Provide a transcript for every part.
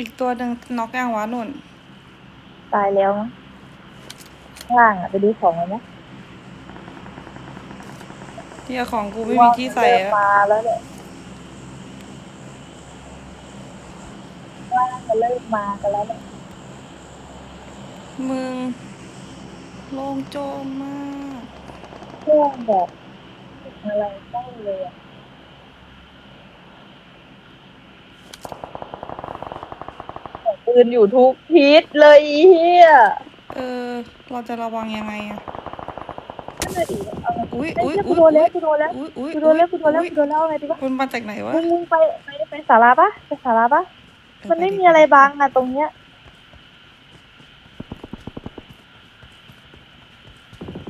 อีกตัวหนึ่งน็อกย่างวะนุ่น ตายแล้วมั้งข้างล่างอะไปดูของมันนะที่ของกูไม่มีที่ใส่ว่ามันเริ่มอะมาแล้วเนี่ยว่ามันเริ่มมากันแล้วเนี่ยมึงโล่งโจมมาก เครื่องแบบอะไรได้เลยอะของ ปืนอยู่ทุกทิศเลยอีเหี้ยเออ เราจะระวังยังไงอะนั่นน่ะดิเอาอุ้ยเอ้อุ้ยยกูอุ้ยโดนแล้วกูโดนแล้วอุ้ยอุ้ยกูโดนแล้วกูโดนแล้วอุ๊ยกูโดนแล้วไงดีวะมันมาจากไหนวะมึงมึงไปไปไปศาลาปะไปศาลาปะเออมันไม่ปดิมีอะไรบังอะตรงเนี้ย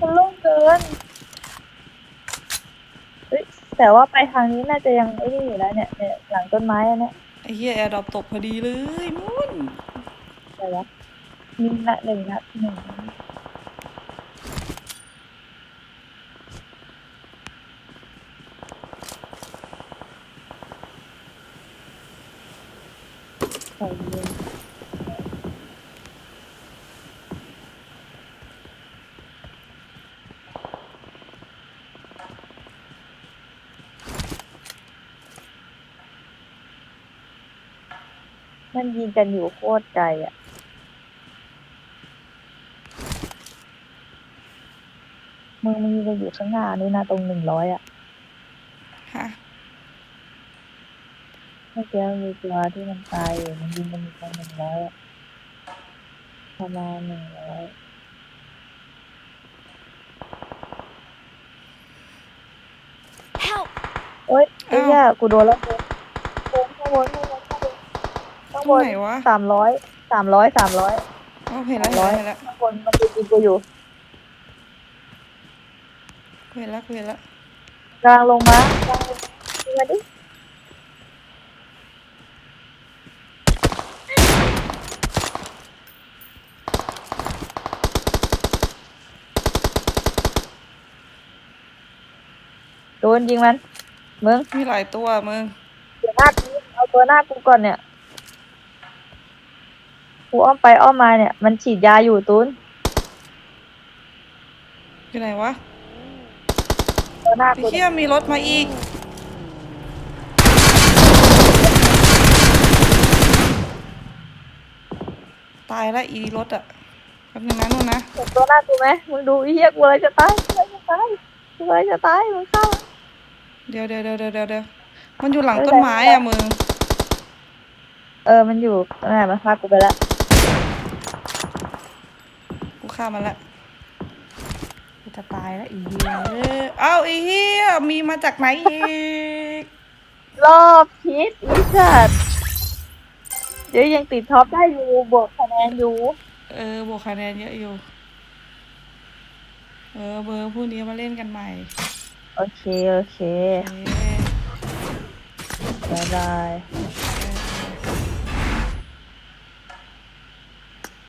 มันโล่งเกินเฮ้ยแต่ว่าไปทางนี้น่าจะยังไอ้นี่อยู่แล้วเนี่ยเนี่ยหลังต้นไม้อันเนี้ย ไอ้เหี้ยแอร์ดรอปตกพอดีเลยนุ่น อะไรวะมีนัดหนึ่งนัดหนึ่งใส่เย็ มันยิงกันอยู่โคตรไกลอะ มึงมันยิงกันอยู่ข้างหน้านี่นะตรงหนึ่งร้อยอะฮะเมื่อกี้มีตัวที่มันตายอยู่มันยิงกันอยู่ตรงหนึ่งร้อยอะประมาณหนึ่งร้อย Help! โอ๊ยไอ้เหี้ยกูโดนแล้วโดนโดนข้างบนข้างบน ข้างบนข้างตบรงนไหนวะสามร้อยสามร้อยสามร้อยอ๋อเห็นแล้วร้อยเห็นแล้วข้างบนมันจะยิงกูอยู่เห็นแล้วเห็นแล้วกลางลงมากลางลงมายิงมาดิโดนยิงมันมึง มีหลายตัวมึง เดี๋ยวหน้ากูเอาตัวหน้ากูก่อนเนี่ย กูอ้อมไปอ้อมมาเนี่ย มันฉีดยาอยู่ตูนอยู่ไหนวะตัวหน้าไอ้กูเหี้ยมีรถมาอีก ตายละอีรถอะแป๊บนึงนะนู่นนะ เห็นตัวหน้ากูไหมมึงดูไอ้เหี้ยกูอะไรจะตายกูอะไรจะตายกูอะไรจะตายมึงเข้าเดี๋ยวเดี๋ยวเดี๋ยวเดี๋ยวเดี๋ยวเดี๋ยวมันอยู่หลังต้นไม้อะมึง เออมันอยู่ตรงไหนมันพากูไปแล้ว กูฆ่ามันละกูจะตายแล้วอีเหี้ยเอ้ยเอ้าไอ้เหี้ยมีมาจากไหนอีก รอบพิษอีสัตว์เดี๋ยวยังติดท็อปได้อยู่ บวกคะแนนอยู่ เออบวกคะแนนเยอะอยู่ เออเบอร์พวกนี้มาเล่นกันใหม่ โอเค โอเคเอ๊ะบ๊ายบาย